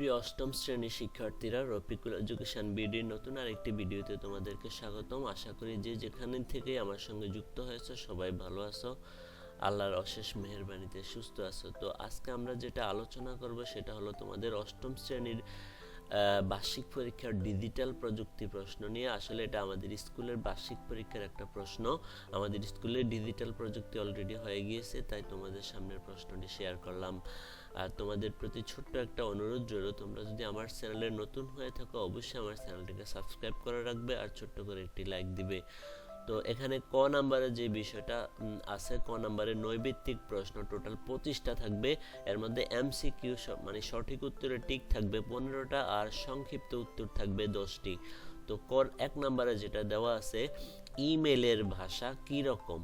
প্রিয় অষ্টম শ্রেণির শিক্ষার্থীরা রফিকুল এডুকেশন বিডির নতুন আরেকটি ভিডিওতে তোমাদেরকে স্বাগতম। আশা করি যে যেখানে থেকে আমার সঙ্গে যুক্ত হয়েছে, সবাই ভালো আছো। আল্লাহর অশেষ মেহেরবানিতে সুস্থ আছো। তো আজকে আমরা যেটা আলোচনা করব সেটা হলো তোমাদের অষ্টম শ্রেণির বার্ষিক পরীক্ষার ডিজিটাল প্রযুক্তি প্রশ্ন নিয়ে। আসলে এটা আমাদের স্কুলের বার্ষিক পরীক্ষার একটা প্রশ্ন। আমাদের স্কুলে ডিজিটাল প্রযুক্তি অলরেডি হয়ে গিয়েছে, তাই তোমাদের সামনের প্রশ্নটি শেয়ার করলাম। আর তোমাদের প্রতি ছোট্ট একটা অনুরোধ রইল, তোমরা যদি আমার চ্যানেলে নতুন হয়ে থাকো, অবশ্যই আমার চ্যানেলটিকে সাবস্ক্রাইব করে রাখবে আর ছোট্ট করে একটি লাইক দিবে। তো এখানে ক নাম্বারে যে বিষয়টা আছে, ক নাম্বারে নৈবিত্তিক প্রশ্ন টোটাল পঁচিশটা থাকবে। এর মধ্যে এম এমসিকিউ মানে সঠিক উত্তরে টিক থাকবে পনেরোটা আর সংক্ষিপ্ত উত্তর থাকবে দশটি। তো কর এক নাম্বারে যেটা দেওয়া আছে, ইমেলের ভাষা কি রকম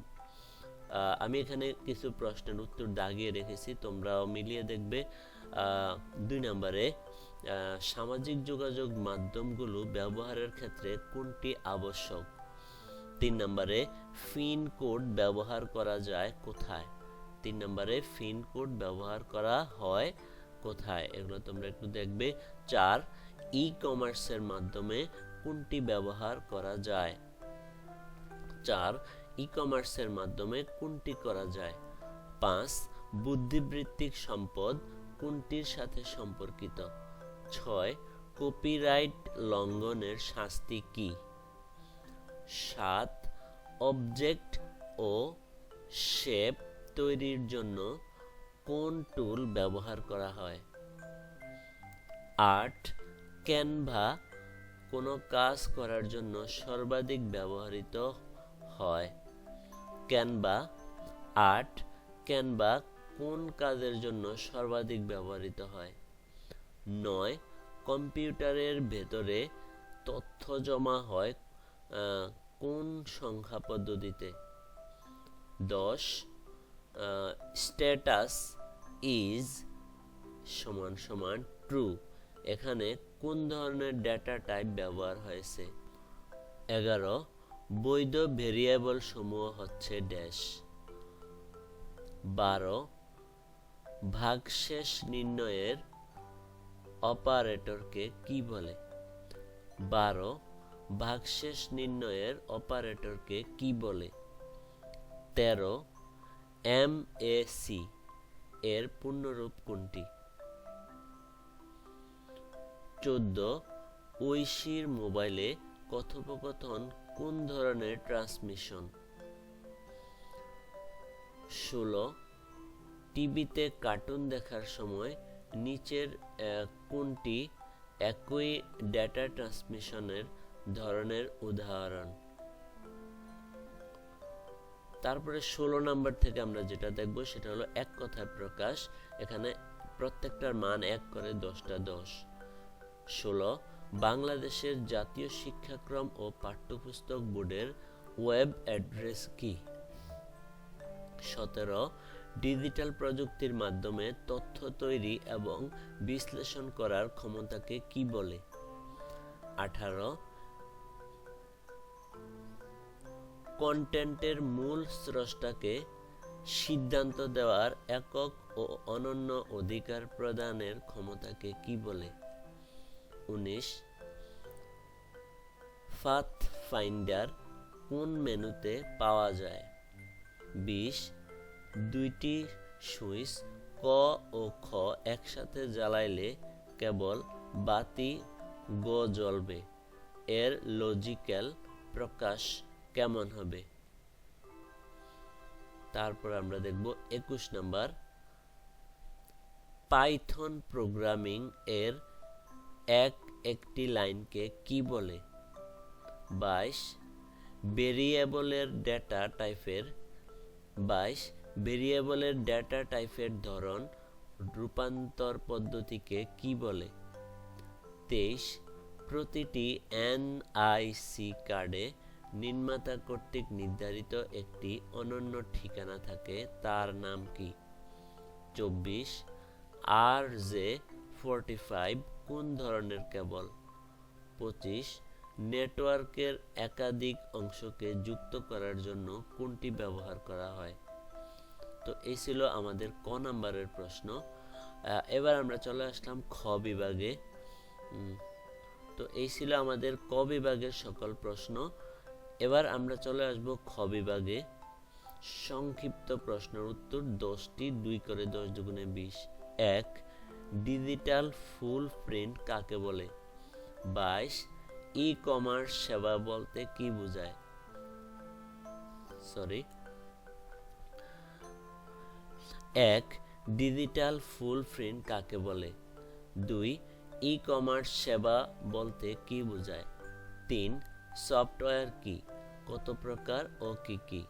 আমি এখানে কিছু প্রশ্নের উত্তর দাগিয়ে রেখেছি। তোমরাও মিলিয়ে দেখবে। দুই নম্বরে সামাজিক যোগাযোগ মাধ্যমগুলো ব্যবহারের ক্ষেত্রে কোনটি আবশ্যক? তিন নম্বরে ফিন কোড ব্যবহার করা যায় কোথায়? তিন নম্বরে ফিন কোড ব্যবহার করা হয় কোথায়? এগুলো তোমরা একটু দেখবে। চার ই কমার্সের মাধ্যমে কোনটি ব্যবহার করা যায়? চার ই কমার্সের মাধ্যমে কোনটি করা যায়? পাঁচ, বুদ্ধিবৃত্তিক সম্পদ কোনটির সাথে সম্পর্কিত? ছয়, কপিরাইট লঙ্ঘনের শাস্তি কি? সাত, অবজেক্ট ও শেপ তৈরির জন্য কোন টুল ব্যবহার করা হয়? আট, ক্যানভা কোনো কাজ করার জন্য সর্বাধিক ব্যবহৃত হয়। ক্যানভা আট ক্যানভা কোন কাজের জন্য সর্বাধিক ব্যবহৃত হয়? নয়, কম্পিউটারের ভেতরে তথ্য জমা হয় কোন সংখ্যা পদ্ধতিতে? দশ স্ট্যাটাস ইজ সমান সমান ট্রু এখানে কোন ধরনের ডেটা টাইপ ব্যবহার হয়েছে? এগারো বৈধ ভেরিয়েবল সমূহ হচ্ছে ড্যাশ বারো, ভাগশেষ নির্ণয়ের অপারেটরকে কি বলে? বারো, ভাগশেষ নির্ণয়ের অপারেটরকে কি বলে? তেরো এম এ সি এর পূর্ণরূপ কোনটি? চোদ্দ, ঐশীর মোবাইলে কথোপকথন কোন ধরনের ট্রান্সমিশন ষোলো, টিভিতে কার্টুন দেখার সময় নিচের কোনটি একই ডেটা ট্রান্সমিশনের ধরনের উদাহরণ? তারপরে ষোলো নাম্বার থেকে আমরা যেটা দেখব সেটা হলো এক কথায় প্রকাশ। এখানে প্রত্যেকটার মান এক করে দশটা দশ। ষোলো বাংলাদেশের জাতীয় শিক্ষাক্রম ও পাঠ্যপুস্তক বোর্ডের ওয়েব অ্যাড্রেস কি? সতেরো, ডিজিটাল প্রযুক্তির মাধ্যমে তথ্য তৈরি এবং বিশ্লেষণ করার ক্ষমতাকে কি বলে? আঠারো, কন্টেন্টের মূল স্রষ্টাকে সিদ্ধান্ত দেওয়ার একক ও অনন্য অধিকার প্রদানের ক্ষমতাকে কি বলে? উনিশ। ফাথ ফাইন্ডার কোন মেনুতে পাওয়া যায়? বিশ। দুইটি সুইচ ক ও খ একসাথে জ্বালাইলে কেবল বাতি গ জ্বলবে। এর লজিক্যাল প্রকাশ কেমন হবে? তারপর আমরা দেখব একুশ নাম্বার। পাইথন প্রোগ্রামিং এর এক একটি লাইনকে কি বলে? বাইশ ভেরিয়েবলের ডেটা টাইপের বাইশ ভেরিয়েবলের ডেটা টাইপের ধরন রূপান্তর পদ্ধতিকে কি বলে? তেইশ, প্রতিটি এনআইসি কার্ডে নির্মাতা কর্তৃক নির্ধারিত একটি অনন্য ঠিকানা থাকে, তার নাম কি? চব্বিশ আর জে ফোরটি ফাইভ কোন ধরনের কেবল? পঁচিশ, নেটওয়ার্কের একাধিক অংশকে যুক্ত করার জন্য কোনটি ব্যবহার করা হয়? তো এই ছিল আমাদের ক নাম্বারের প্রশ্ন। এবার আমরা চলে আসলাম খ বিভাগে। তো এই ছিল আমাদের ক বিভাগের সকল প্রশ্ন। এবার আমরা চলে আসব খ বিভাগে। সংক্ষিপ্ত প্রশ্নের উত্তর দশটি, দুই করে দশ দুগুণে বিশ। এক ডিজিটাল ফুল প্রিন্ট কাকে বলে? বাইশ ই কমার্স সেবা বলতে কি বোঝায়? সরি। এক, ডিজিটাল ফুল প্রিন্ট কাকে বলে? দুই ই কমার্স সেবা বলতে কি বোঝায়? তিন, সফটওয়্যার কি? কত প্রকার ও কি কি?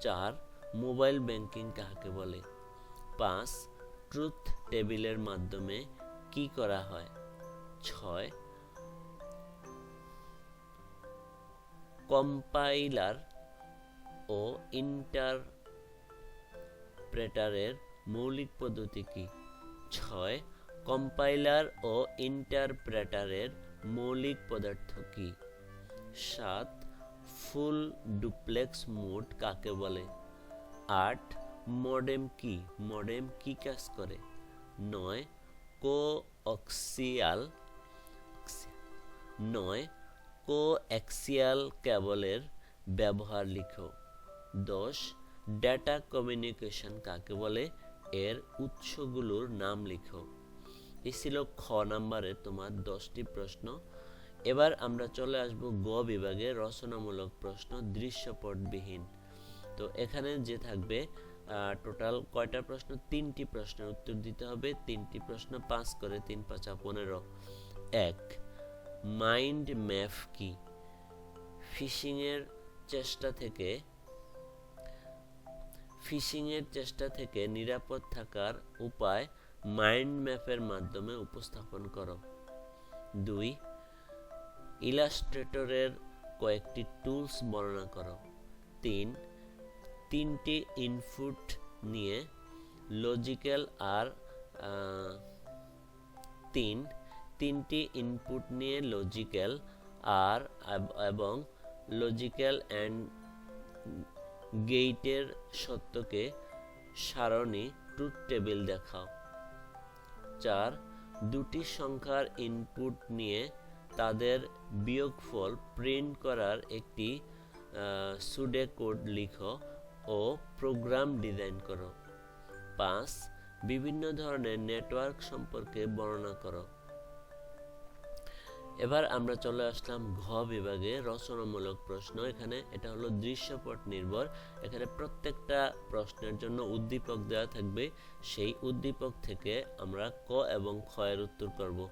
চার, মোবাইল ব্যাংকিং কাকে বলে? পাঁচ ট্রুথ টেবিলের মাধ্যমে কি করা হয়? ছয় কম্পাইলার ও ইন্টারপ্রেটারের মৌলিক পদ্ধতি কি? ছয় কম্পাইলার ও ইন্টারপ্রেটারের মৌলিক পদার্থ কি? সাত ফুল ডুপ্লেক্স মোড কাকে বলে? আট মডেম কি? মডেম কি কাজ করে নয় কো অক্সিয়াল নয় কো অ্যাক্সিয়াল কেবলের ব্যবহার লিখো দশ, ডেটা কমিউনিকেশন কাকে বলে? এর উৎসগুলোর নাম লিখো এই ছিল খ নাম্বারের তোমার দশটি প্রশ্ন। এবার আমরা চলে আসব গ বিভাগে রচনামূলক প্রশ্ন দৃশ্যপটবিহীন। তো এখানে যে থাকবে টোটাল কয়টা প্রশ্ন? তিনটি প্রশ্নের উত্তর দিতে হবে। তিনটি প্রশ্ন পাঁচ করে তিন পাঁচা পনেরো। এক মাইন্ড ম্যাপ কি? ফিশিং এর চেষ্টা থেকে ফিশিং এর চেষ্টা থেকে নিরাপদ থাকার উপায় মাইন্ড ম্যাপের মাধ্যমে উপস্থাপন করো। দুই ইলাস্ট্রেটরের কয়েকটি টুলস বর্ণনা করো। তিন তিনটি ইনপুট নিয়ে লজিক্যাল আর তিন। তিনটি ইনপুট নিয়ে লজিক্যাল আর এবং লজিক্যাল অ্যান্ড গেইটের সত্যকে সারণী ট্রুথ টেবিল দেখাও। চার, দুটি সংখ্যার ইনপুট নিয়ে তাদের বিয়োগফল প্রিন্ট করার একটি সুডে কোড লিখো। ও প্রোগ্রাম ডিজাইন করো। পাঁচ, বিভিন্ন ধরনের নেটওয়ার্ক সম্পর্কে বর্ণনা করো। এবার আমরা চলে আসলাম ঘ বিভাগে রচনামূলক প্রশ্ন। এখানে এটা হলো দৃশ্যপট নির্ভর। এখানে প্রত্যেকটা প্রশ্নের জন্য উদ্দীপক দেওয়া থাকবে। সেই উদ্দীপক থেকে আমরা ক এবং খ এর উত্তর করব।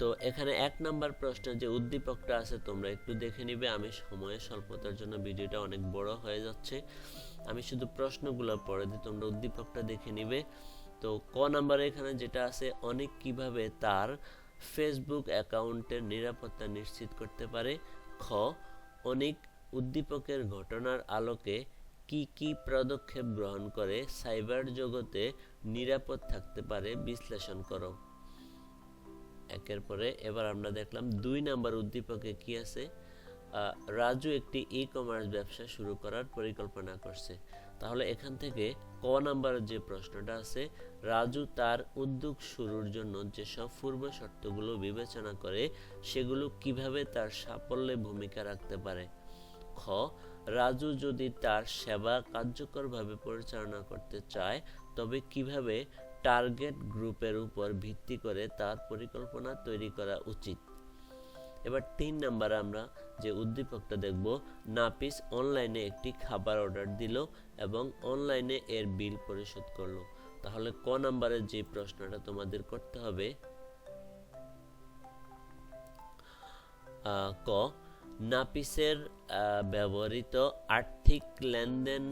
তো এখানে এক নাম্বার প্রশ্নের যে উদ্দীপকটা আছে, তোমরা একটু দেখে নিবে। আমি সময়ের স্বল্পতার জন্য ভিডিওটা অনেক বড় হয়ে যাচ্ছে। আমি শুধু প্রশ্নগুলো পড়ে দিই, তোমরা উদ্দীপকটা দেখে নিবে। তো ক নাম্বারে এখানে যেটা আছে, অনেক কীভাবে তার ফেসবুক অ্যাকাউন্টের নিরাপত্তা নিশ্চিত করতে পারে। খ, অনেক উদ্দীপকের ঘটনার আলোকে কি কি পদক্ষেপ গ্রহণ করে, সাইবার জগতে নিরাপদ থাকতে পারে, বিশ্লেষণ করো। একের পরে এবার আমরা দেখলাম দুই নাম্বার উদ্দীপকে কি আছে? রাজু একটি ই কমার্স ব্যবসা শুরু করার পরিকল্পনা করছে। তাহলে এখান থেকে ক নাম্বার যে প্রশ্নটা আছে, রাজু তার উদ্যোগ শুরুর জন্য যেসব পূর্ব শর্তগুলো বিবেচনা করে, সেগুলো কীভাবে তার সাফল্যে ভূমিকা রাখতে পারে? খ, রাজু যদি তার সেবা কার্যকরভাবে পরিচালনা করতে চায়, তবে কীভাবে টার্গেট গ্রুপের উপর ভিত্তি করে তার পরিকল্পনা তৈরি করা উচিত। এবার তিন নাম্বারে আমরা যে উদ্দীপকটা দেখব, নাপিস অনলাইনে একটি খাবার অর্ডার দিল এবং অনলাইনে এর বিল পরিশোধ করল। তাহলে ক নাম্বারের যে প্রশ্নটা তোমাদের করতে হবে? ক, নাপিসের ব্যবহৃত আর্থিক লেনদেন,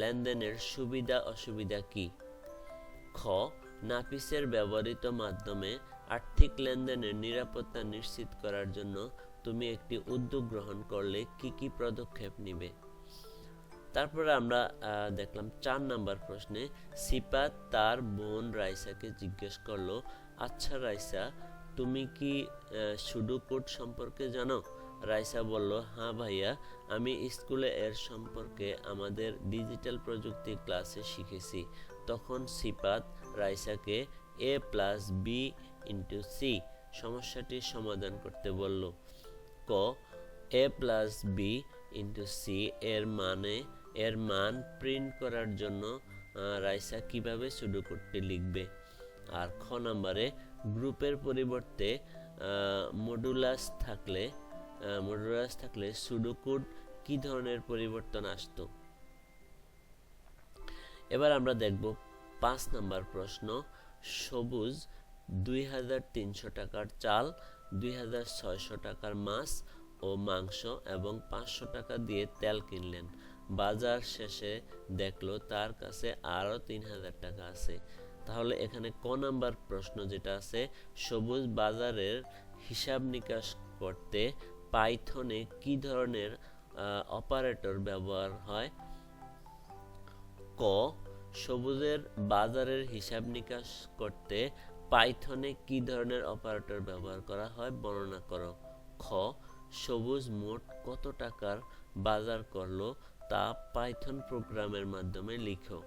লেনদেনের সুবিধা অসুবিধা কি? খ নাপিসের ব্যবহৃত মাধ্যমে আর্থিক লেনদেনের নিরাপত্তা নিশ্চিত করার জন্য তুমি একটি উদ্যোগ গ্রহণ করলে কি কি পদক্ষেপ নিবে? তারপরে আমরা দেখলাম চার নাম্বার প্রশ্নে সিপাত তার বোন রাইসাকে জিজ্ঞেস করল আচ্ছা রাইসা, তুমি কি সুডো কোড সম্পর্কে জানো? রাইসা বলল হ্যাঁ ভাইয়া, আমি স্কুলে এর সম্পর্কে আমাদের ডিজিটাল প্রযুক্তি ক্লাসে শিখেছি। তখন সিপাত রাইসাকে A plus B into C সমস্যাটির সমাধান করতে বলল। ক, A plus B into C এর মানে এর মান প্রিন্ট করার জন্য রাইসা কীভাবে সুডুকোডটি লিখবে? আর খ নম্বরে, গ্রুপের পরিবর্তে মডুলাস থাকলে মডুলাস থাকলে সুডুকোড কি ধরনের পরিবর্তন আসতো? এবার আমরা দেখব পাঁচ নাম্বার প্রশ্ন। সবুজ দুই হাজার তিনশো টাকার চাল, দুই হাজার ছয়শো টাকার মাছ ও মাংস এবং পাঁচশো টাকা দিয়ে তেল কিনলেন। বাজার শেষে দেখল তার কাছে আরও তিন হাজার টাকা আছে। তাহলে এখানে ক নাম্বার প্রশ্ন যেটা আছে, সবুজ বাজারের হিসাব নিকাশ করতে পাইথনে কি ধরনের অপারেটর ব্যবহার হয়? ক, সবুজের বাজারের হিসাব নিকাশ করতে পাইথনে কি ধরনের অপারেটর ব্যবহার করা হয় বর্ণনা করো। খ, সবুজ মোট কত টাকার বাজার করল তা পাইথন প্রোগ্রামের মাধ্যমে লিখো।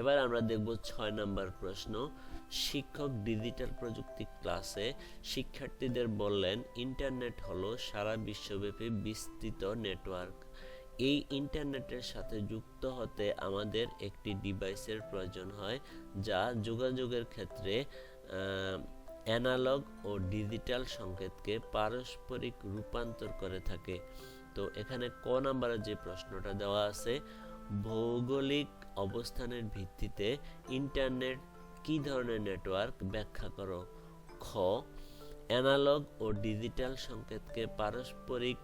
এবার আমরা দেখব ছয় নম্বর প্রশ্ন। শিক্ষক ডিজিটাল প্রযুক্তি ক্লাসে শিক্ষার্থীদের বললেন, ইন্টারনেট হলো সারা বিশ্বব্যাপী বিস্তৃত নেটওয়ার্ক। এই ইন্টারনেটের সাথে যুক্ত হতে আমাদের একটি ডিভাইসের প্রয়োজন হয়, যা যোগাযোগের ক্ষেত্রে অ্যানালগ ও ডিজিটাল সংকেতকে পারস্পরিক রূপান্তর করে থাকে। তো এখানে ক নাম্বারে যে প্রশ্নটা দেওয়া আছে, ভৌগোলিক অবস্থানের ভিত্তিতে ইন্টারনেট কি ধরনের নেটওয়ার্ক ব্যাখ্যা করো? খ অ্যানালগ ও ডিজিটাল সংকেতকে পারস্পরিক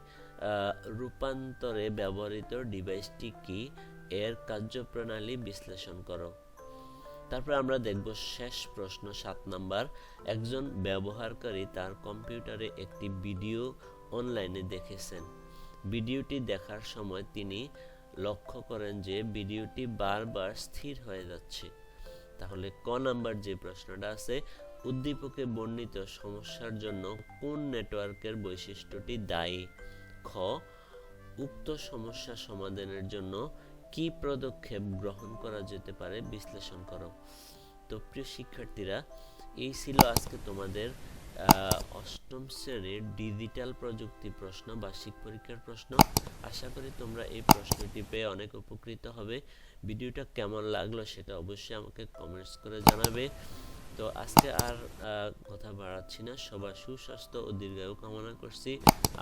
রূপান্তরে ব্যবহৃত ডিভাইসটি কি? এর কার্যপ্রণালী বিশ্লেষণ করো। তারপর আমরা দেখব শেষ প্রশ্ন সাত নাম্বার। একজন ব্যবহারকারী তার কম্পিউটারে একটি ভিডিও অনলাইনে দেখেছেন। ভিডিওটি দেখার সময় তিনি লক্ষ্য করেন যে ভিডিওটি বারবার স্থির হয়ে যাচ্ছে। তাহলে ক নাম্বার যে প্রশ্নটা আছে, উদ্দীপকে বর্ণিত সমস্যার জন্য কোন নেটওয়ার্কের বৈশিষ্ট্যটি দায়ী? খ, উক্ত সমস্যা সমাধানের জন্য কি পদক্ষেপ গ্রহণ করা যেতে পারে বিশ্লেষণ করো। তো প্রিয় শিক্ষার্থীরা, এই ছিল আজকে তোমাদের অষ্টম শ্রেণির ডিজিটাল প্রযুক্তি প্রশ্ন, বার্ষিক পরীক্ষার প্রশ্ন। আশা করি তোমরা এই প্রশ্নটি পেয়ে অনেক উপকৃত হবে। ভিডিওটা কেমন লাগল সেটা অবশ্যই আমাকে কমেন্টস করে জানাবে। তো আজকে আর কথা বাড়াচ্ছি না। সবার সুস্বাস্থ্য ও দীর্ঘায়ু কামনা করছি।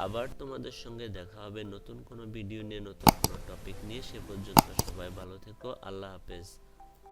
আবার তোমাদের সঙ্গে দেখা হবে নতুন কোনো ভিডিও নিয়ে, নতুন কোনো টপিক নিয়ে। সে পর্যন্ত সবাই ভালো থেকো। আল্লাহ হাফেজ।